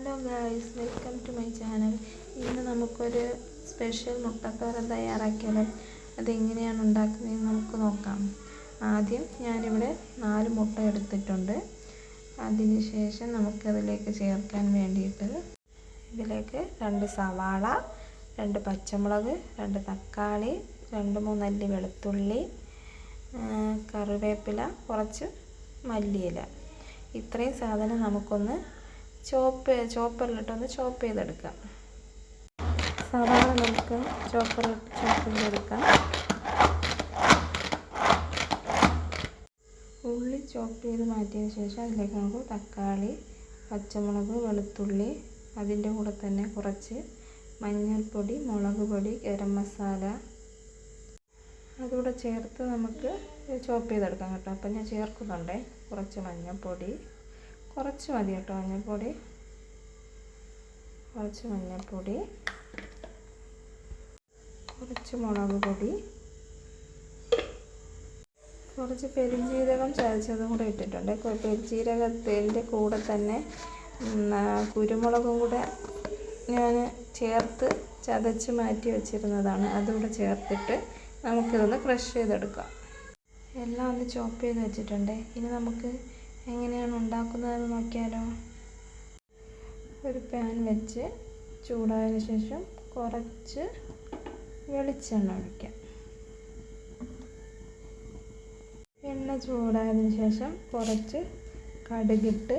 Hello guys welcome to my channel ഇന്ന് നമുക്കൊരു special മുട്ടത്തോരൻ തയ്യാറാക്കിയാലും? അതെങ്ങനെയാണ് ഉണ്ടാക്കുന്നതെന്ന് നമുക്ക് നോക്കാം. ആദ്യം ഞാനിവിടെ നാല് മുട്ട എടുത്തിട്ടുണ്ട്. അതിന് ശേഷം നമുക്കതിലേക്ക് ചേർക്കാൻ വേണ്ടിയിട്ട് ഇതിലേക്ക് രണ്ട് സവാള രണ്ട് പച്ചമുളക് രണ്ട് തക്കാളി രണ്ട് മൂന്നല്ലി വെളുത്തുള്ളി കറിവേപ്പില കുറച്ച് മല്ലിയില. ഇത്രയും സാധനം നമുക്കൊന്ന് ചോപ്പ് ചോപ്പറിലിട്ടൊന്ന് ചോപ്പ് ചെയ്തെടുക്കാം. സവാള നമുക്ക് ചോപ്പറിലിട്ട് ചോപ്പ് ചെയ്തെടുക്കാം. ഉള്ളി ചോപ്പ് ചെയ്ത് മാറ്റിയതിന് ശേഷം അതിലേക്ക് നമുക്ക് തക്കാളി പച്ചമുളക് വെളുത്തുള്ളി അതിന്റെ കൂടെ തന്നെ കുറച്ച് മഞ്ഞൾപ്പൊടി മുളക് പൊടി ഗരം മസാല. അതുകൂടെ ചേർത്ത് നമുക്ക് ചോപ്പ് ചെയ്തെടുക്കാം കേട്ടോ. അപ്പം ഞാൻ ചേർക്കുന്നുണ്ടേ. കുറച്ച് മഞ്ഞൾപ്പൊടി. കുറച്ച് മതി കേട്ടോ മഞ്ഞൾപ്പൊടി. കുറച്ച് മഞ്ഞൾപ്പൊടി. കുറച്ച് മുളക് പൊടി. കുറച്ച് പെരുംജീരകം ചതച്ചതും കൂടെ ഇട്ടിട്ടുണ്ട്. പെരുംജീരകത്തിന്റെ കൂടെ തന്നെ കുരുമുളകും കൂടെ ഞാൻ ചേർത്ത് ചതച്ച് മാറ്റി വെച്ചിരുന്നതാണ്. അതുകൂടെ ചേർത്തിട്ട് നമുക്കിതൊന്ന് ക്രഷ് ചെയ്തെടുക്കാം. എല്ലാം ഒന്ന് ചോപ്പ് ചെയ്ത് വെച്ചിട്ടുണ്ട്. ഇനി നമുക്ക് എങ്ങനെയാണ് ഉണ്ടാക്കുന്നതെന്ന് നോക്കിയാലോ. ഒരു പാൻ വെച്ച് ചൂടായതിനു ശേഷം കുറച്ച് വെളിച്ചെണ്ണ ഒഴിക്കാം. എണ്ണ ചൂടായതിനു ശേഷം കുറച്ച് കടുകിട്ട്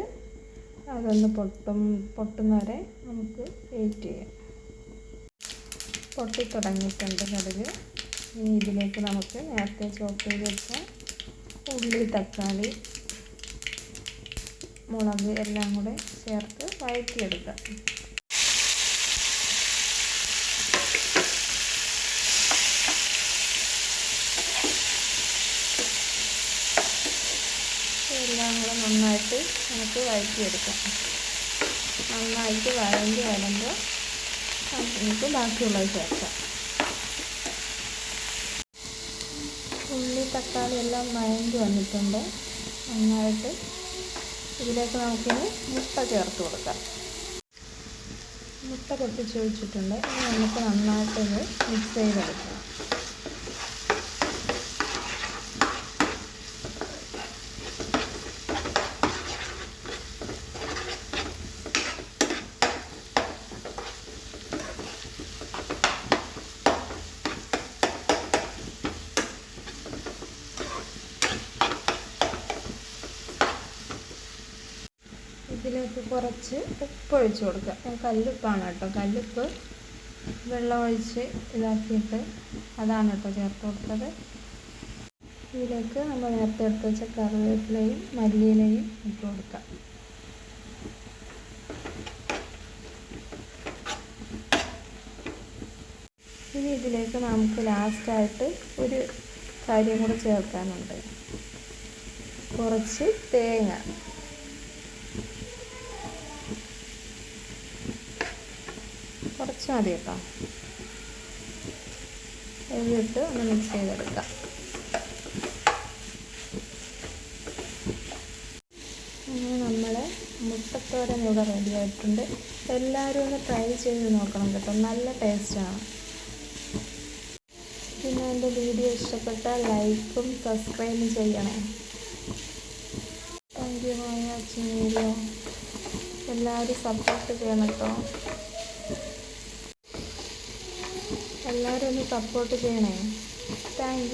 അതൊന്ന് പൊട്ടും പൊട്ടുന്നവരെ നമുക്ക് വെയിറ്റ് ചെയ്യാം. പൊട്ടി തുടങ്ങിയിട്ടുണ്ട് കടുക്. ഇനി ഇതിലേക്ക് നമുക്ക് നേരത്തെ ചോപ്പ് ചെയ്ത് വെച്ച ഉള്ളി തക്കാളി മുളക് എല്ലാം കൂടെ ചേർത്ത് വഴറ്റിയെടുക്കാം. എല്ലാം കൂടെ നന്നായിട്ട് നമുക്ക് വഴറ്റിയെടുക്കാം. നന്നായിട്ട് വഴണ്ടി വരുമ്പോൾ നമുക്ക് ബാക്കിയുള്ളത് ചേർക്കാം. ഉള്ളി തക്കാളി എല്ലാം വഴണ്ടി വന്നിട്ടുണ്ട്. നന്നായിട്ട് ഇതിലേക്ക് നമുക്കിനി മുട്ട ചേർത്ത് കൊടുക്കാം. മുട്ട പൊട്ടിച്ച് വെച്ചിട്ടുണ്ട്. ഇനി നമുക്ക് നന്നായിട്ടത് മിക്സ് ചെയ്തെടുക്കാം. ഇതിലേക്ക് കുറച്ച് ഉപ്പ് ഒഴിച്ച് കൊടുക്കുക. ഞാൻ കല്ലുപ്പാണ് കേട്ടോ. കല്ലുപ്പ് വെള്ളം ഒഴിച്ച് ഇതാക്കിയിട്ട് അതാണ് കേട്ടോ ചേർത്ത് കൊടുത്തത്. ഇതിലേക്ക് നമ്മൾ നേരത്തെ എടുത്ത് വെച്ച കറിവേപ്പിലയും മല്ലിയിലയും ഇട്ട് കൊടുക്കാം ഇനി ഇതിലേക്ക് നമുക്ക് ലാസ്റ്റായിട്ട് ഒരു കാര്യം കൂടെ ചേർക്കാനുണ്ട്. കുറച്ച് തേങ്ങ. കുറച്ച് മതി കേട്ടോ ഒന്ന് മിക്സ് ചെയ്തെടുക്കാം. മുട്ടത്തോരൻ ഇവിടെ റെഡി ആയിട്ടുണ്ട്. എല്ലാവരും ഒന്ന് ട്രൈ ചെയ്ത് നോക്കണം കേട്ടോ. നല്ല ടേസ്റ്റാണ് പിന്നെ എന്റെ വീഡിയോ ഇഷ്ടപ്പെട്ടാൽ ലൈക്കും സബ്സ്ക്രൈബും ചെയ്യണേ. താങ്ക് യു വാച്ചിങ് വീഡിയോ എല്ലാവരും സപ്പോർട്ട് ചെയ്യണം കേട്ടോ. എല്ലാവരും ഒന്ന് സപ്പോർട്ട് ചെയ്യണേ. താങ്ക്